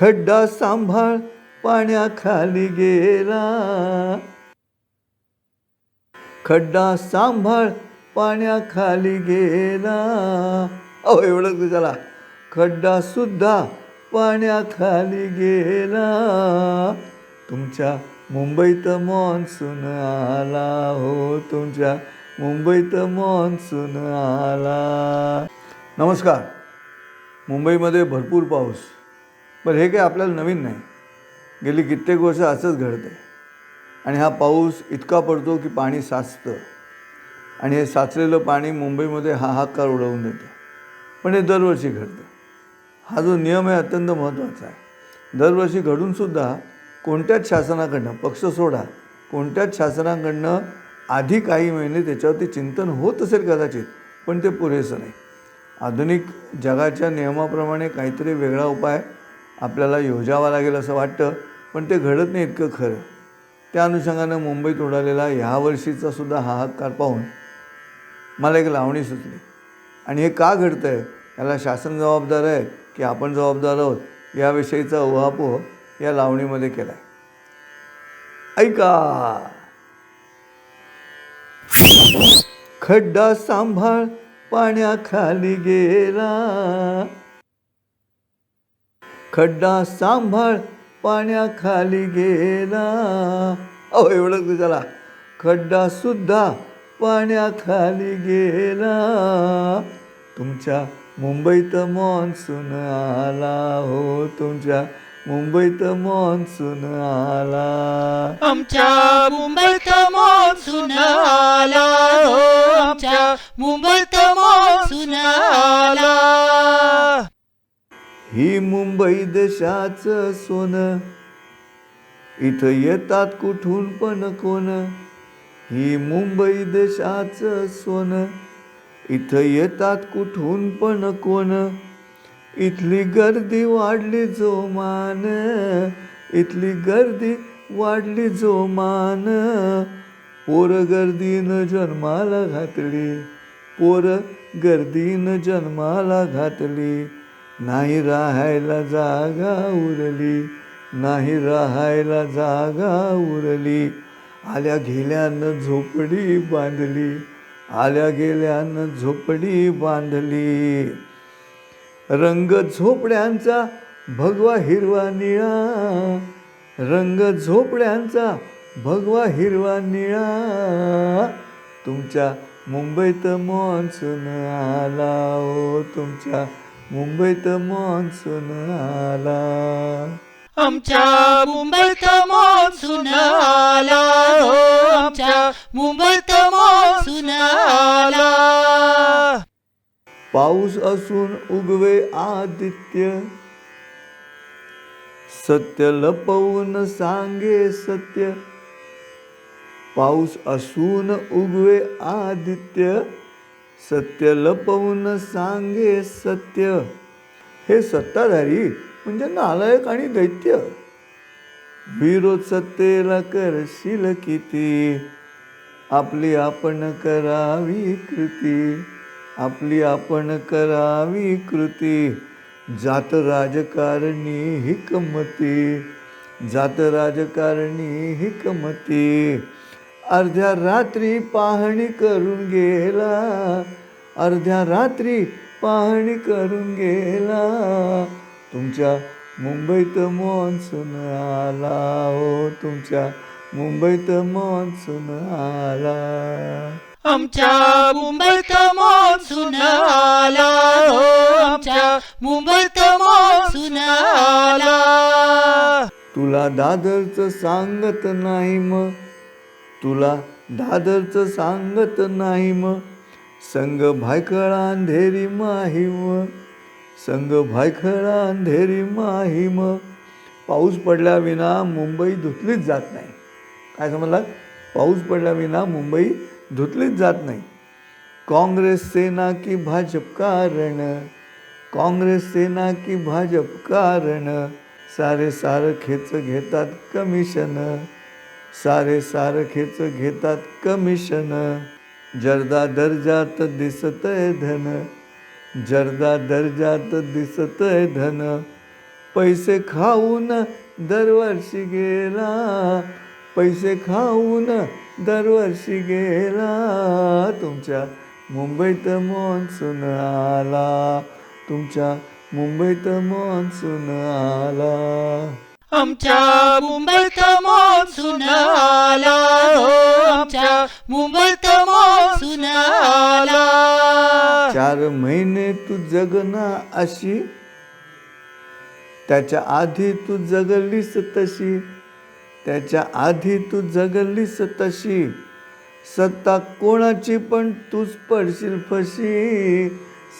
खड्डा सांभाळ पाण्याखाली गेला. खड्डा सांभाळ पाण्याखाली गेला. अहो एवढंच तुझ्याला खड्डा सुद्धा पाण्याखाली गेला. तुमच्या मुंबईत मॉन्सून आला हो तुमच्या मुंबईत मॉन्सून आला. नमस्कार. मुंबईमध्ये भरपूर पाऊस. पण हे काही आपल्याला नवीन नाही. गेली कित्येक वर्ष असंच घडतं आहे आणि हा पाऊस इतका पडतो की पाणी साचतं. आणि हे साचलेलं पाणी मुंबईमध्ये हाहाकार उडवून देतं. पण हे दरवर्षी घडतं. हा जो नियम आहे अत्यंत महत्त्वाचा आहे. दरवर्षी घडूनसुद्धा कोणत्याच शासनाकडनं पक्ष सोडा कोणत्याच शासनाकडनं आधी काही महिने त्याच्यावरती चिंतन होत असेल कदाचित पण ते पुरेसं नाही. आधुनिक जगाच्या नियमाप्रमाणे काहीतरी वेगळा उपाय आपल्याला योजावा लागेल असं वाटतं पण ते घडत नाही इतकं खरं. त्या अनुषंगानं मुंबईत उडालेला ह्या वर्षीचा सुद्धा हाहाकार पाहून मला एक लावणी सुचली. आणि हे का घडतं आहे याला शासन जबाबदार आहे की आपण जबाबदार आहोत? याविषयीचा उहापोह या लावणीमध्ये केला आहे ऐका! खड्डा सांभाळ पाण्याखाली गेला. खड्डा सांभाळ पाण्याखाली गेला. अहो एवढंच तुझ्याला खड्डा सुद्धा पाण्याखाली गेला. तुमच्या मुंबईत मॉन्सून आला हो तुमच्या मुंबईत मॉन्सून आला. आमच्या मुंबईत मॉन्सून आला हो आमच्या मुंबईत मॉन्सून आला. ही मुंबई देशाचं सोनं. इथं येतात कुठून पण कोण. ही मुंबई देशाचं सोनं. इथं येतात कुठून पण कोण. इथली गर्दी वाढली जोमान. इथली गर्दी वाढली जोमान. पोर गर्दीनं जन्माला घातली. पोर गर्दीनं जन्माला घातली. नाही राहायला जागा उरली नाही राहायला जागा उरली. आल्या गेल्यानं झोपडी बांधली आल्या गेल्यानं झोपडी बांधली. रंग झोपड्यांचा भगवा हिरवा निळा रंग झोपड्यांचा भगवा हिरवा निळा. तुमच्या मुंबईत मॉन्सून आला हो तुमच्या मुंबईत मान्सून आला. आमच्या मुंबईत मान्सून आला. हो आमच्या मुंबईत मान्सून आला. पाऊस असून उगवे आदित्य. सत्य लपवून सांगे सत्य. पाऊस असून उगवे आदित्य. सत्य लपवून सांगे सत्य. हे सत्ताधारी म्हणजे नालायक आणि दैत्य. विरोध सत्तेला करशील किती? आपली आपण करावी कृती. आपली आपण करावी कृती. जात राजकारणी हिकमती. जात राजकारणी हिकमती. अर्ध्या रात्री पाहणी करून गेला. अर्ध्या रात्री पाहणी करून गेला. तुमच्या मुंबईत मान्सून आला हो तुमच्या मुंबईत मान्सून आला. आमच्या मुंबईत मान्सून आला हो आमच्या मुंबईत मान्सून आला. तुला दादरचं सांगत नाही मग. तुला दादरचं सांगत नाही मग संग भायखळा अंधेरी माहीम संग भायखळा अंधेरी माहीम पाऊस पडल्याविना मुंबई धुतलीच जात नाही. काय समजलात? पाऊस पडल्याविना मुंबई धुतलीच जात नाही. काँग्रेस सेना की भाजप कारण? काँग्रेस सेना की भाजप कारण? सारे सारखेच घेतात कमिशन. सारे सारखेच घेतात कमिशन. जर्दा दर्जात दिसतय धन. जर्दा दर्जात दिसतय धन. पैसे खाऊन दरवर्षी गेला. पैसे खाऊन दरवर्षी गेला. तुमच्या मुंबईत मान्सून आला. तुमच्या मुंबईत मान्सून आला. आमच्या मुंबईत मान्सून आला. हो आमच्या मुंबईत मान्सून आला. चार महिने तू जगना अशी. त्याच्या आधी तू जगलीस तशी. त्याच्या आधी तू जगलीस तशी. सत्ता कोणाची पण तूच पडशील फशी.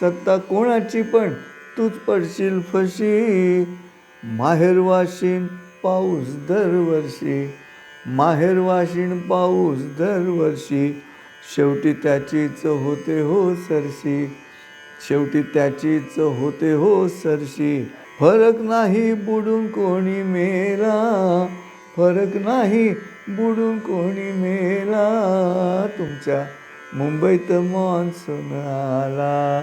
सत्ता कोणाची पण तूच पडशील फशी. माहेर वाशिन पाऊस दरवर्षी माहेर वाशिन पाऊस दरवर्षी शेवटी त्याचीच होते हो सरशी शेवटी त्याचीच होते हो सरशी. फरक नाही बुडून कोणी मेला फरक नाही बुडून कोणी मेला. तुमच्या मुंबईत मान्सून आला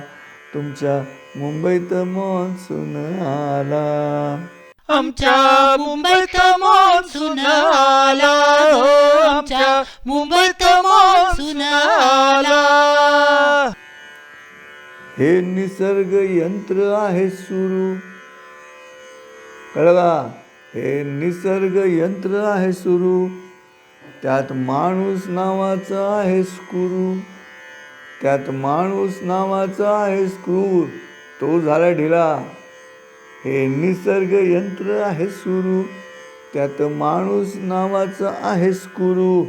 तुमच्या मुंबईत मान्सून आला. आमच्या मुंबईत मान्सून आला. हो आमच्या मुंबईत मान्सून आला. हे निसर्ग यंत्र आहे सुरू. कळलं का हे निसर्ग यंत्र आहे सुरू. त्यात माणूस नावाचा आहे स्क्रू. त्यात माणूस नावाचा आहे स्क्रू. तो झाला ढिला. हे निसर्ग यंत्र आहे सुरू. त्यात माणूस नावाचं आहे स्क्रू.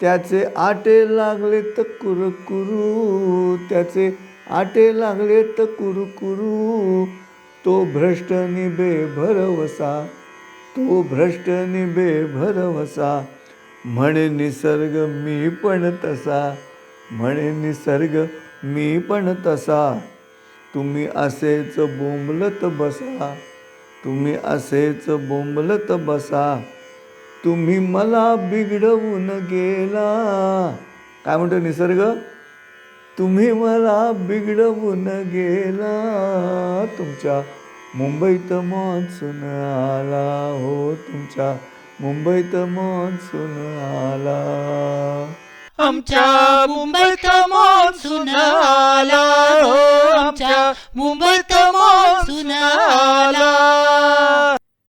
त्याचे आटे लागले तर कुरकुरू. त्याचे आटे लागले तर कुरकुरू. तो भ्रष्ट निबे भरवसा. तो भ्रष्ट निबे भरवसा. म्हणे निसर्ग मी पण तसा. म्हणे निसर्ग मी पण तसा. तुम्ही असेच बोंबलत बसा. तुम्ही असेच बोंबलत बसा. तुम्ही मला बिघडवून गेला. काय म्हणतो निसर्ग? तुम्ही मला बिघडवून गेला. तुमच्या मुंबईत मान्सून आला हो. तुमच्या मुंबईत मान्सून आला. आमच्या मुंबईत मान्सून आला. हो आमच्या मुंबईत मान्सून आला.